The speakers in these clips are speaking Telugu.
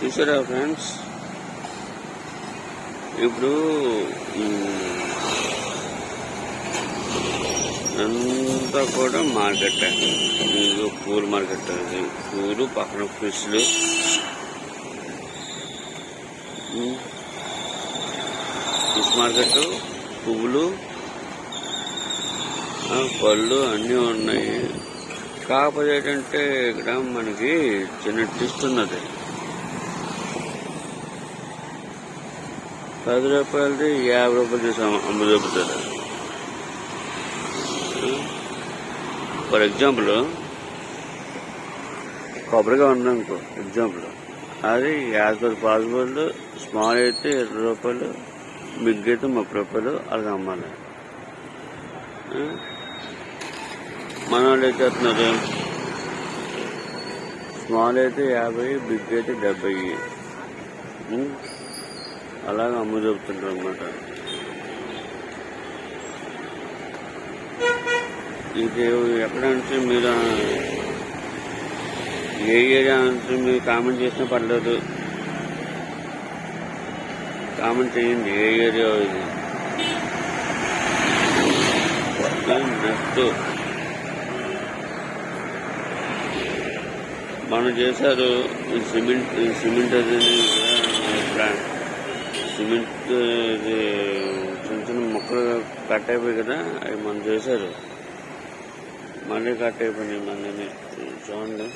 చూసారా ఫ్రెండ్స్? ఇప్పుడు అంతా కూడా మార్కెట్. ఇది పూల మార్కెట్ అది. పూలు పక్కన ఫిష్లు ఫిష్ మార్కెట్ పువ్వులు పళ్ళు అన్నీ ఉన్నాయి. కాకపోతే ఏంటంటే ఇక్కడ మనకి చిన్న ట్విస్ట్ ఉన్నది పది రూపాయలది యాభై రూపాయలు చేసి అమ్మ దొరుకుతుంది ఫర్ ఎగ్జాంపుల్ కొబ్బరిగా ఉందనుకో ఎగ్జాంపుల్. అది యాజ్ పాసిబుల్ స్మాల్ అయితే ఇరవై రూపాయలు బిగ్ అయితే ముప్పై రూపాయలు అలాగే అమ్మాలి. మన వాళ్ళు ఏం చేస్తున్నారు? స్మాల్ అయితే యాభై బిగ్ అయితే డెబ్బై. అలాగ అమ్ము చెబుతుంటారు అనమాట ఇది ఎక్కడంటే మీరు ఏ ఏరియా అంటే మీరు కామెంట్ చేసినా పర్లేదు. కామెంట్ చేయండి ఏ ఏరియా ఇది. నెక్స్ట్ మనం చేశారు ఈ సిమెంట్ సిమెంట్ అది బ్రాండ్ సిమెంట్ ఇది చిన్న చిన్న మొక్కలు కట్ అయిపోయి కదా అవి మనం చేశారు. మళ్ళీ కట్ అయిపోయినాయి మళ్ళీ చూడండి.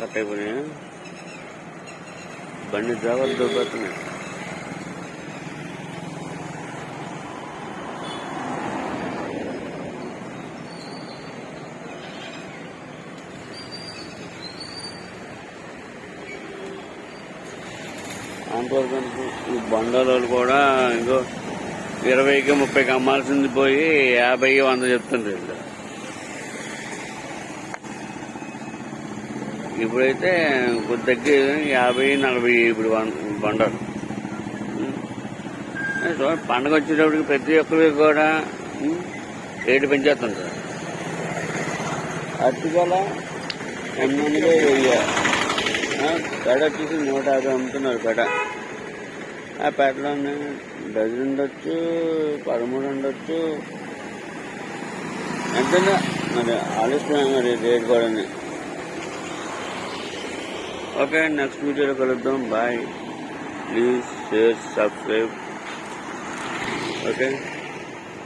కట్ అయిపోయినాయి? బండి డ్రైవర్ దొబ్బతున్నాయి అంతవరకు ఈ బండలు కూడా ఇంకో ఇరవైకి ముప్పైకి అమ్మాల్సింది పోయి యాభై వంద చెప్తుంది వీళ్ళు. ఇప్పుడైతే కొద్ది దగ్గర యాభై నలభై ఇప్పుడు బండలు. పండగ వచ్చేటప్పటికి ప్రతి ఒక్కరికి కూడా రేటు పెంచేస్తుంది అట్టుగల ఎనిమిది వందలు పెడ వచ్చేసి నూట యాభై అమ్ముతున్నారు పెడ. ఆ పెడలోనే డజన్ ఉండొచ్చు పదమూడు ఉండొచ్చు. ఎంతైనా మరి ఆలస్యం మరి రేట్ కూడా ఓకే నెక్స్ట్ వీడియోలో కలుద్దాం. Bye. Please share subscribe. Okay.